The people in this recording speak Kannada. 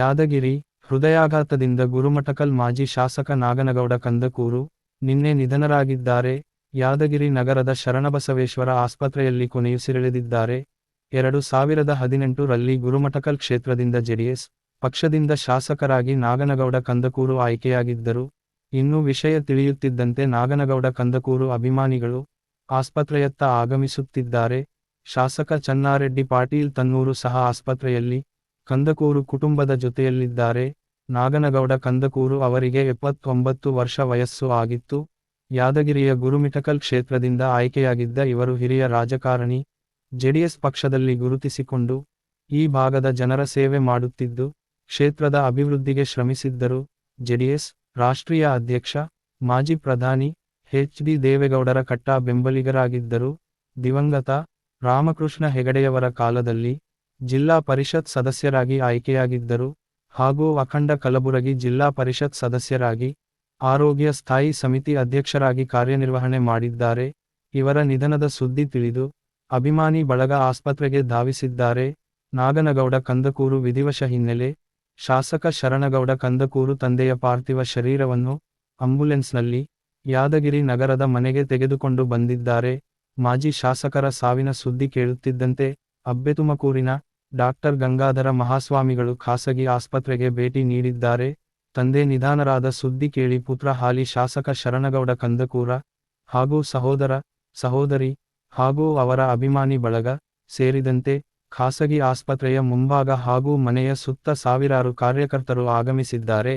ಯಾದಗಿರಿ ಹೃದಯಾಘಾತದಿಂದ ಗುರುಮಠಕಲ್ ಮಾಜಿ ಶಾಸಕ ನಾಗನಗೌಡ ಕಂದಕೂರು, ನಿನ್ನೆ ನಿಧನರಾಗಿದ್ದಾರೆ. ಯಾದಗಿರಿ ನಗರದ ಶರಣಬಸವೇಶ್ವರ ಆಸ್ಪತ್ರೆಯಲ್ಲಿ ಕೊನೆಯುಸಿರೆಳೆದಿದ್ದಾರೆ. ಎರಡು ಸಾವಿರದ ಹದಿನೆಂಟು ರಲ್ಲಿ ಗುರುಮಠಕಲ್ ಕ್ಷೇತ್ರದಿಂದ ಜೆಡಿಎಸ್ ಪಕ್ಷದಿಂದ ಶಾಸಕರಾಗಿ ನಾಗನಗೌಡ ಕಂದಕೂರು ಆಯ್ಕೆಯಾಗಿದ್ದರು. ಇನ್ನು ವಿಷಯ ತಿಳಿಯುತ್ತಿದ್ದಂತೆ ನಾಗನಗೌಡ ಕಂದಕೂರು ಅಭಿಮಾನಿಗಳು ಆಸ್ಪತ್ರೆಯತ್ತ ಆಗಮಿಸುತ್ತಿದ್ದಾರೆ. ಶಾಸಕ ಚನ್ನಾರೆಡ್ಡಿ ಪಾಟೀಲ್ ತನ್ನೂರು ಸಹ ಆಸ್ಪತ್ರೆಯಲ್ಲಿ ಕಂದಕೂರು ಕುಟುಂಬದ ಜೊತೆಯಲ್ಲಿದ್ದಾರೆ. ನಾಗನಗೌಡ ಕಂದಕೂರು ಅವರಿಗೆ ಎಪ್ಪತ್ತೊಂಬತ್ತು ವರ್ಷ ವಯಸ್ಸು ಆಗಿತ್ತು. ಯಾದಗಿರಿಯ ಗುರುಮಿಠಕಲ್ ಕ್ಷೇತ್ರದಿಂದ ಆಯ್ಕೆಯಾಗಿದ್ದ ಇವರು ಹಿರಿಯ ರಾಜಕಾರಣಿ, ಜೆಡಿಎಸ್ ಪಕ್ಷದಲ್ಲಿ ಗುರುತಿಸಿಕೊಂಡು ಈ ಭಾಗದ ಜನರ ಸೇವೆ ಮಾಡುತ್ತಿದ್ದು, ಕ್ಷೇತ್ರದ ಅಭಿವೃದ್ಧಿಗೆ ಶ್ರಮಿಸಿದ್ದರು. ಜೆಡಿಎಸ್ ರಾಷ್ಟ್ರೀಯ ಅಧ್ಯಕ್ಷ, ಮಾಜಿ ಪ್ರಧಾನಿ ಎಚ್ ಡಿ ದೇವೇಗೌಡರ ಕಟ್ಟಾ ಬೆಂಬಲಿಗರಾಗಿದ್ದರು. ದಿವಂಗತ ರಾಮಕೃಷ್ಣ ಹೆಗಡೆಯವರ ಕಾಲದಲ್ಲಿ ಜಿಲ್ಲಾ ಪರಿಷತ್ ಸದಸ್ಯರಾಗಿ ಆಯ್ಕೆಯಾಗಿದ್ದರು ಹಾಗೂ ಅಖಂಡ ಕಲಬುರಗಿ ಜಿಲ್ಲಾ ಪರಿಷತ್ ಸದಸ್ಯರಾಗಿ, ಆರೋಗ್ಯ ಸ್ಥಾಯಿ ಸಮಿತಿ ಅಧ್ಯಕ್ಷರಾಗಿ ಕಾರ್ಯನಿರ್ವಹಣೆ ಮಾಡಿದ್ದಾರೆ. ಇವರ ನಿಧನದ ಸುದ್ದಿ ತಿಳಿದು, ಅಭಿಮಾನಿ ಬಳಗ ಆಸ್ಪತ್ರೆಗೆ ಧಾವಿಸಿದ್ದಾರೆ. ನಾಗನಗೌಡ ಕಂದಕೂರು ವಿಧಿವಶ ಹಿನ್ನೆಲೆ, ಶಾಸಕ ಶರಣಗೌಡ ಕಂದಕೂರು ತಂದೆಯ ಪಾರ್ಥಿವ ಶರೀರವನ್ನು ಆಂಬ್ಯುಲೆನ್ಸ್ನಲ್ಲಿ ಯಾದಗಿರಿ ನಗರದ ಮನೆಗೆ ತೆಗೆದುಕೊಂಡು ಬಂದಿದ್ದಾರೆ. ಮಾಜಿ ಶಾಸಕರ ಸಾವಿನ ಸುದ್ದಿ ಕೇಳುತ್ತಿದ್ದಂತೆ, ಅಬ್ಬೆತುಮಕೂರಿನ ಡಾಕ್ಟರ್ ಗಂಗಾಧರ ಮಹಾಸ್ವಾಮಿಗಳು ಖಾಸಗಿ ಆಸ್ಪತ್ರೆಗೆ ಭೇಟಿ ನೀಡಿದ್ದಾರೆ. ತಂದೆ ನಿಧಾನರಾದ ಸುದ್ದಿ ಕೇಳಿ ಪುತ್ರ ಹಾಲಿ ಶಾಸಕ ಶರಣಗೌಡ ಕಂದಕೂರ ಹಾಗೂ ಸಹೋದರ, ಸಹೋದರಿ ಹಾಗೂ ಅವರ ಅಭಿಮಾನಿ ಬಳಗ ಸೇರಿದಂತೆ ಖಾಸಗಿ ಆಸ್ಪತ್ರೆಯ ಮುಂಭಾಗ ಹಾಗೂ ಮನೆಯ ಸುತ್ತ ಸಾವಿರಾರು ಕಾರ್ಯಕರ್ತರು ಆಗಮಿಸಿದ್ದಾರೆ.